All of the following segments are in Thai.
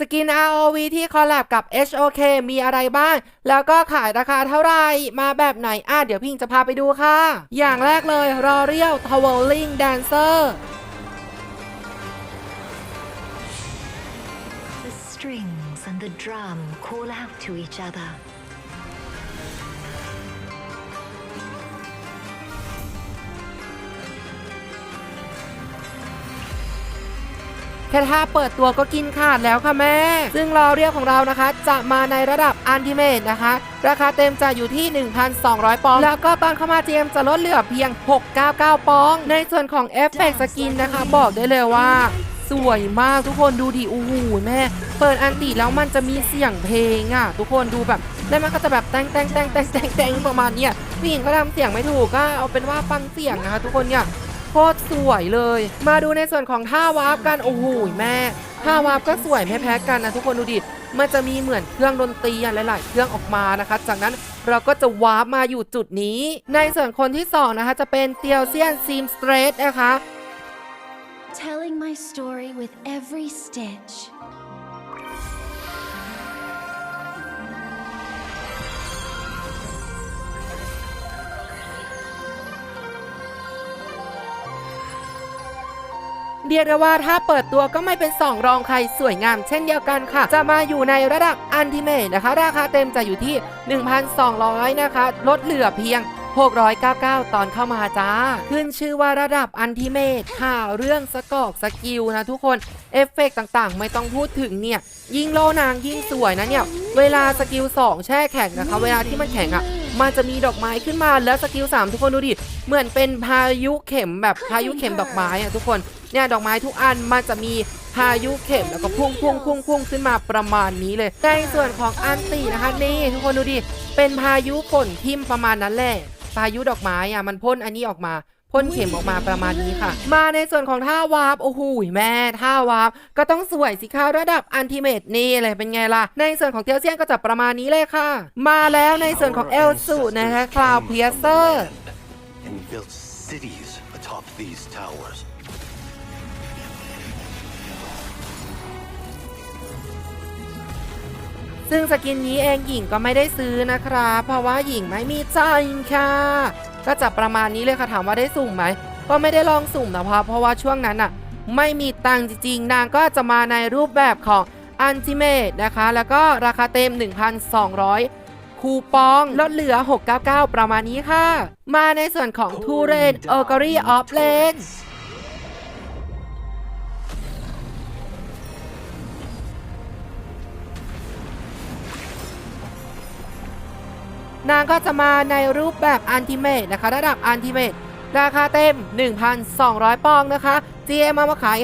สกิน ROV ที่คอลแลบกับ HOK มีอะไรบ้าง แล้วก็ขายราคาเท่าไหร่ มาแบบไหน อะ เดี๋ยวพิงจะพาไปดูค่ะ อย่างแรกเลยรอเรียว Twirling Dancer The strings and the drum call out to each other. แค่ถ้าเปิดตัวก็กินขาดแล้วค่ะแม่ ซึ่งรอเรียกของเรานะคะ จะมาในระดับอันติเมตนะคะ ราคาเต็มจะอยู่ที่ 1,200 ปอง แล้วก็ตอนเข้ามาเจมจะลดเหลือเพียง 699 ปอง ในส่วนของเอฟเฟกสกินนะคะ บอกได้เลยว่าสวยมากทุกคนดูดิโอ้โหแม่ เปิดอันติแล้วมันจะมีเสียงเพลงอะ ทุกคนดูแบบแล้วมันก็จะแบบแตงแตงแตงแตงแตงแตงประมาณเนี้ยพี่หญิงก็ทำเสียงไม่ถูกก็เอาเป็นว่าฟังเสียงนะคะทุกคนเนี่ย โคตรสวยเลย มาดูในส่วนของท่าวาร์ปกันโอ้โหแม่ท่าวาร์ปก็สวยไม่แพ้กันนะทุกคนดูดิมันจะมีเหมือนเครื่องดนตรีอะหลายๆ เครื่องออกมานะคะ จากนั้นเราก็จะวาร์ปมาอยู่จุดนี้ ในส่วนคนที่สองนะคะจะเป็นเตียวเซียนซีมสเตรทนะคะ telling my story with every stitch. เรียกได้ว่าถ้าเปิดตัวก็ไม่เป็นสองรองใครสวยงามเช่นเดียวกันค่ะ จะมาอยู่ในระดับอันติเมตนะคะ ราคาเต็มจะอยู่ที่ 1,200 นะคะ ลดเหลือเพียง699 ตอนเข้ามาจ้า ขึ้นชื่อว่าระดับอันติเมตค่ะ เรื่องสกอกสกิลนะทุกคน เอฟเฟกต์ต่างๆ ไม่ต้องพูดถึงเนี่ย ยิ่งโลนางยิ่งสวยนะเนี่ย เวลาสกิล 2 แช่แข็งนะคะ เวลาที่มันแข็งอะ มันจะมีดอกไม้ขึ้นมาแล้วสกิล 3 ทุกคนดูดิ เหมือนเป็นพายุเข็มแบบพายุเข็มดอกไม้อะทุกคน เนี่ยดอกไม้ทุกอันมันจะมีพายุเข็มแล้วก็พุ่งพุ่งพุ่งพุ่งขึ้นมาประมาณนี้เลยในส่วนของอันตีนะคะนี่ทุกคนดูดิเป็นพายุฝนทิมประมาณนั้นแหละพายุดอกไม้อะมันพ่นอันนี้ออกมาพ่นเข็มออกมาประมาณนี้ค่ะ มาในส่วนของท่าวาร์ปโอ้โหแม่ท่าวาร์ปก็ต้องสวยสิคะระดับอันติเมตนี่เลยเป็นไงล่ะ ในส่วนของเทียวเซียนก็จะประมาณนี้เลยค่ะ มาแล้วในส่วนของเอลสูนะคะคลาวเพียเซอร์ ซึ่งสกินนี้เองหญิงก็ไม่ได้ซื้อนะครับเพราะว่าหญิงไม่มีใจค่ะ ก็จะประมาณนี้เลยค่ะถามว่าได้สุ่มไหมก็ไม่ได้ลองสุ่มนะเพราะเพราะว่าช่วงนั้นอะไม่มีตังจริงๆ นางก็จะมาในรูปแบบของอันติเมตนะคะ แล้วก็ราคาเต็ม 1,200 คูปองลดเหลือ 699 ประมาณนี้ค่ะ มาในส่วนของทูเรนเออร์กอรี่ออฟเลน นางก็จะมาในรูปแบบอันติเมตนะคะ ระดับอันติเมตราคาเต็ม 1,200 ปองนะคะ GM เอามาขาย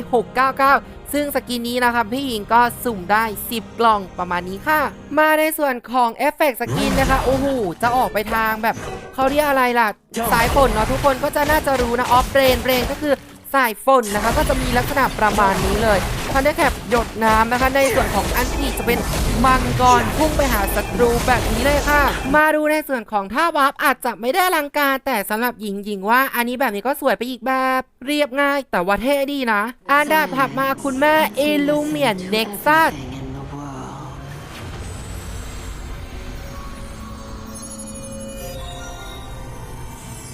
699 ซึ่งสกินนี้นะคะพี่หญิงก็สุ่มได้ 10 กล่องประมาณนี้ค่ะ มาในส่วนของเอฟเฟกต์สกินนะคะ โอ้โห จะออกไปทางแบบเขาเรียกอะไรล่ะ สายฝนเนาะทุกคนก็จะน่าจะรู้นะ ออฟเรนเรนก็คือ สายฝนนะคะ ก็จะมีลักษณะประมาณนี้เลยทันได้แคปหยดน้ำนะคะ ในส่วนของอันที่จะเป็นมังกรพุ่งไปหาศัตรูแบบนี้เลยค่ะ มาดูในส่วนของท่าวาร์ปอาจจะไม่ได้ลังการ แต่สำหรับหญิงหญิงว่าอันนี้แบบนี้ก็สวยไปอีกแบบ เรียบง่ายแต่ว่าเท่ดีนะ อันดับถัดมาคุณแม่เอลูเมียนเน็กซัส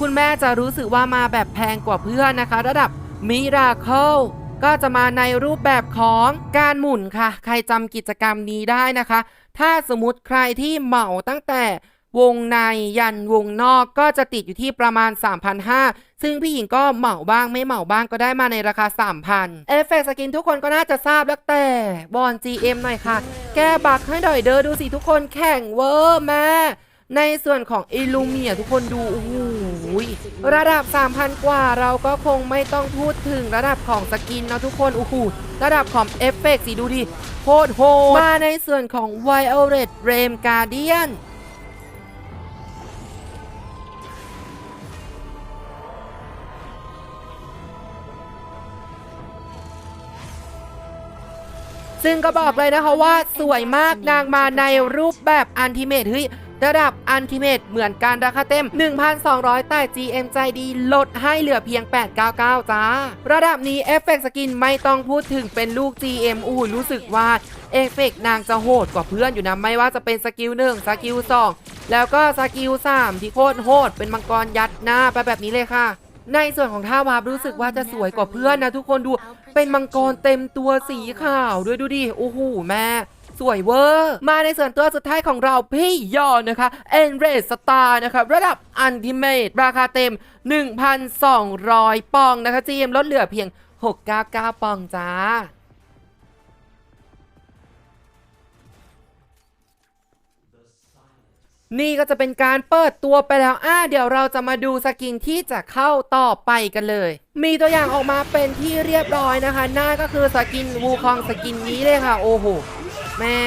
คุณแม่จะรู้สึกว่ามาแบบแพงกว่าเพื่อนนะคะ ระดับ มิราเคิลก็จะมาในรูปแบบของการหมุนค่ะ ใครจำกิจกรรมนี้ได้นะคะ ถ้าสมมติใครที่เหมาตั้งแต่วงในยันวงนอกก็จะติดอยู่ที่ประมาณ 3,500 ซึ่งพี่หญิงก็เหมาบ้างไม่เหมาบ้างก็ได้มาในราคา 3,000 เอฟเฟกต์สกินทุกคนก็น่าจะทราบแล้วแต่ บอล GM หน่อยค่ะ แก้บักให้หน่อยเด้อดูสิทุกคนแข่งเวอร์แม่ ในส่วนของอิลูเมียทุกคนดูโอ้โหระดับ 3,000 กว่าเราก็คงไม่ต้องพูดถึงระดับของสกินเนาะทุกคนโอ้โหระดับของเอฟเฟกต์สิดูดิโคตรโหดมาในส่วนของ Violet Flame Guardian ซึ่งก็บอกเลยนะคะว่าสวยมากนางมาในรูปแบบอันติเมตเฮ้ย ระดับอันติเมตเหมือนกันราคาเต็ม 1,200 แต่ GM ใจดีลดให้เหลือเพียง 899 จ้า ระดับนี้เอฟเฟกต์สกินไม่ต้องพูดถึงเป็นลูก GM อู้รู้สึกว่าเอฟเฟกต์นางจะโหดกว่าเพื่อนอยู่นะ ไม่ว่าจะเป็นสกิลหนึ่งสกิลสองแล้วก็สกิลสามที่โคตรโหด เป็นมังกรยัดหน้าไปแบบนี้เลยค่ะในส่วนของท่าวาร์ปรู้สึกว่าจะสวยกว่าเพื่อนนะทุกคนดูเป็นมังกรเต็มตัวสีขาวด้วยดูดิโอ้โหแม่ วยเวอร์ มาในส่วนตัวสุดท้ายของเราพี่ยอนนะคะเอ็นเรสตาร์นะคะระดับอันติเมตราคาเต็ม 1,200 ปองนะคะจีมลดเหลือเพียง 699 ปองจ้านี่ก็จะเป็นการเปิดตัวไปแล้ว อ่า เดี๋ยวเราจะมาดูสกินที่จะเข้าต่อไปกันเลย มีตัวอย่างออกมาเป็นที่เรียบร้อยนะคะ หนั่นก็คือสกินวูคองสกินนี้เลยค่ะ โอ้โห แม่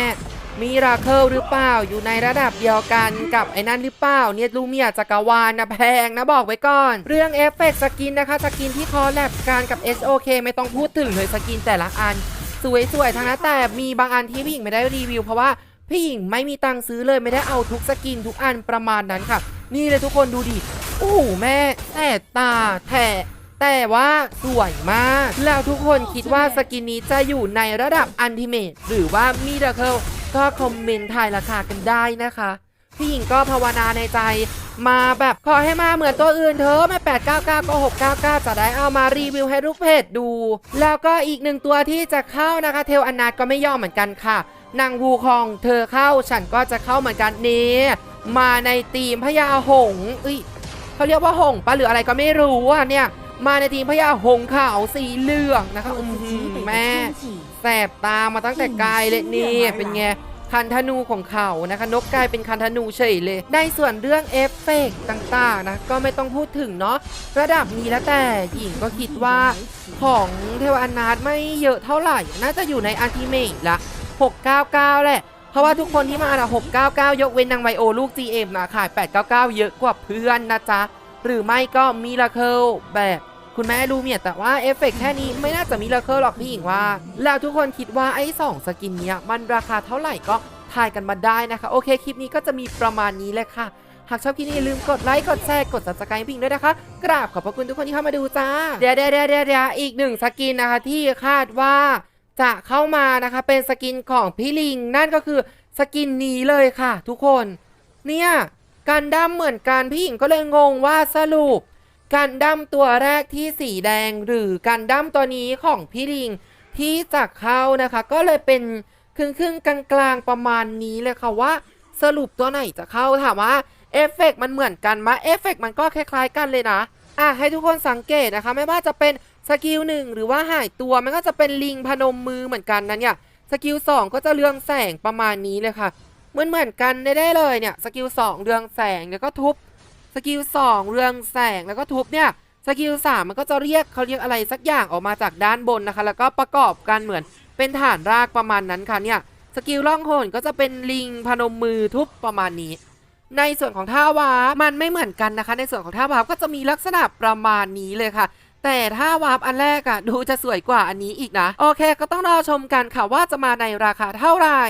มีราเคิลหรือเปล่าอยู่ในระดับเดียวกันกับไอ้นั่นหรือเปล่าเนี่ยลูเมียจักรวาลนะแพงนะบอกไว้ก่อน เรื่องเอฟเฟกสกินนะคะสกินที่คอแลบกันกับ SOK ไม่ต้องพูดถึงเลยสกินแต่ละอัน สวยๆทั้งนั้นแต่มีบางอันที่พี่หญิงไม่ได้รีวิวเพราะว่าพี่หญิงไม่มีตังค์ซื้อเลยไม่ได้เอาทุกสกินทุกอันประมาณนั้นค่ะ นี่เลยทุกคนดูดิโอ้แม่แต่ตาแถะ แต่ว่าสวยมาก แล้วทุกคนคิดว่าสกินนี้จะอยู่ในระดับอันติเมตหรือว่ามีดาเคิลก็คอมเมนต์ทายราคากันได้นะคะ พี่หญิงก็ภาวนาในใจมาแบบขอให้มาเหมือนตัวอื่นเธอะไม่ 899 ก็ 699 จะได้เอามารีวิวให้ลูกเพจดู แล้วก็อีกหนึ่งตัวที่จะเข้านะคะ เทลอนาถก็ไม่ยอมเหมือนกันค่ะนางวูคองเธอเข้าฉันก็จะเข้าเหมือนกันนี่มาในทีมพญาหงส์เอ้ยเขาเรียกว่าหงปะหรืออะไรก็ไม่รู้อะเนี่ย มาในทีมพญาหงส์ขาวสีเหลืองนะคะอือหือแม่แสบตามาตั้งแต่ไกลเลยนี่เป็นไงคันธนูของเขานะคะนกกลายเป็นคันธนูเฉยเลยในส่วนเรื่องเอฟเฟกต์ต่างๆนะก็ไม่ต้องพูดถึงเนาะระดับนี้แล้วแต่หญิงก็คิดว่าของเทวอนาถไม่เยอะเท่าไหร่ น่าจะอยู่ในอันติเมตละ 699 แหละ เพราะว่าทุกคนที่มาอะ699 ยกเว้นนางไวโอลูก GM นะขาย 899 เยอะกว่าเพื่อนนะจ๊ะ หรือไม่ก็มีลาเคิลแบบคุณแม่ลูเมียแต่ว่าเอฟเฟกต์แค่นี้ไม่น่าจะมีลาเคิลหรอกพี่หญิงว่า แล้วทุกคนคิดว่าไอ้สองสกินเนี้ยมันราคาเท่าไหร่ก็ทายกันมาได้นะคะ โอเคคลิปนี้ก็จะมีประมาณนี้เลยค่ะหากชอบคลิปนี้ลืมกดไลค์ กดแชร์ กด subscribe พิงด้วยนะคะ กราบขอบพระคุณทุกคนที่เข้ามาดูจ้า เดี๋ยวเดี๋ยวเดี๋ยวเดี๋ยวอีกหนึ่งสกินนะคะที่คาดว่าจะเข้ามานะคะ เป็นสกินของพี่ลิง นั่นก็คือสกินนี้เลยค่ะ ทุกคน เนี่ย กันดั้มเหมือนกันพี่หญิงก็เลยงงว่าสรุป กันดั้มตัวแรกที่สีแดงหรือกันดั้มตัวนี้ของพี่ลิงที่จะเข้านะคะ ก็เลยเป็นครึ่งครึ่งๆกลางๆประมาณนี้เลยค่ะว่า สรุปตัวไหนจะเข้าถามว่าเอฟเฟกต์มันเหมือนกันไหมเอฟเฟกต์มันก็คล้ายๆกันเลยนะอะให้ทุกคนสังเกตนะคะ ไม่ว่าจะเป็นสกิลหนึ่งหรือว่าหายตัวมันก็จะเป็นลิงพนมมือเหมือนกันนะเนี่ยสกิลสองก็จะเรืองแสงประมาณนี้เลยค่ะ เหมือนเหมือนกันได้เลยเนี่ยสกิลสองเรืองแสงแล้วก็ทุบสกิลสองเรืองแสงแล้วก็ทุบเนี่ยสกิลสามมันก็จะเรียกเขาเรียกอะไรสักอย่างออกมาจากด้านบนนะคะ แล้วก็ประกอบกันเหมือนเป็นฐานรากประมาณนั้นค่ะเนี่ยสกิลล่องโหนก็จะเป็นลิงพนมมือทุบประมาณนี้ ในส่วนของท่าวาร์ปมันไม่เหมือนกันนะคะ ในส่วนของท่าวาร์ปก็จะมีลักษณะประมาณนี้เลยค่ะแต่ท่าวาร์ปอันแรกอะดูจะสวยกว่าอันนี้อีกนะ โอเค ก็ต้องรอชมกันค่ะว่าจะมาในราคาเท่าไหร่